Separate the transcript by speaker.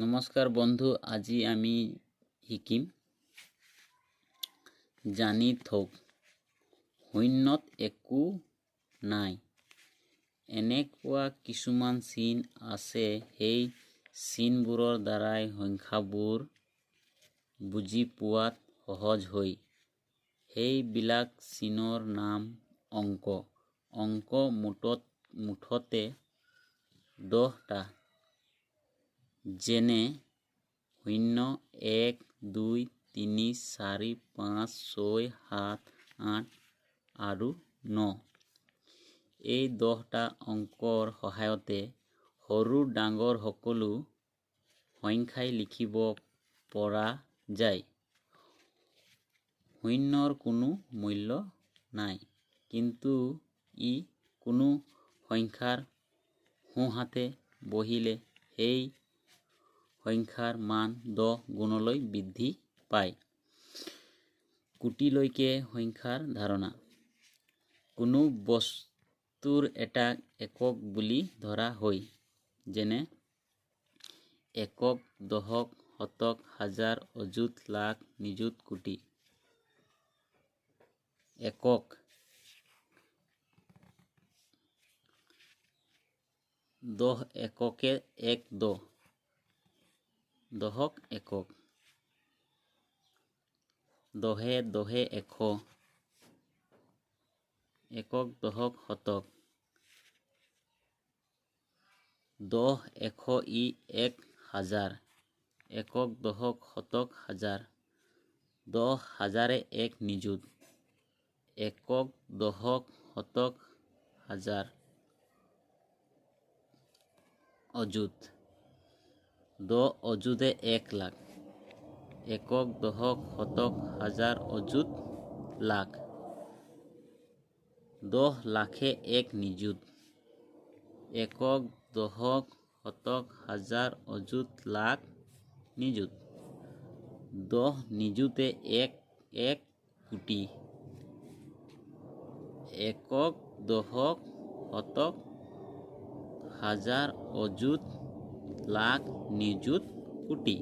Speaker 1: নমস্কাৰ বন্ধু, আজি আমি শিকিম। জানি থওক শূন্যত একো নাই। এনেকুৱা কিছুমান চিন আছে, সেই চিনবোৰৰ দ্বাৰাই সংখ্যাবোৰ বুজি পোৱাত সহজ হয়। সেইবিলাক চিনৰ নাম অঙ্ক। অঙ্ক মুঠত, মুঠতে দহটা। যেনে শূন্য এক দুই তিনি চাৰি পাঁচ ছয় সাত আঠ আৰু ন। এই দহটা অংকৰ সহায়তে সৰু ডাঙৰ সকলো সংখ্যাই লিখিব পৰা যায়। শূন্যৰ কোনো মূল্য নাই, কিন্তু ই কোনো সংখ্যাৰ সোঁহাতে বহিলে সেই সংখ্যাৰ মান দহ গুণলৈ বৃদ্ধি পায়। কোটিলৈকে সংখ্যাৰ ধাৰণা। কোনো বস্তুৰ এটা একক বুলি ধৰা হয় যেনে একক দশক শতক, হাজাৰ, অযুত, লাখ, নিযুত, কোটি। একক। দহ এককে এক দহ দহক একক। দহে দহে এশ। একক দহক শতক। দহ এশ ই এক হাজাৰ। একক দহক শতক হাজাৰ। দহ হাজাৰে এক নিযুত। একক দহক শতক হাজাৰ। অযুত। দহ অযুতে এক লাখ। একক দহক শতক হাজাৰ অযুত লাখ। দহ লাখে এক নিযুত। একক দহক শতক হাজাৰ অযুত লাখ নিযুত। দহ নিযুতে এক এক কোটি। একক দহক শতক হাজাৰ অযুত লাখ নিযুত কোটি।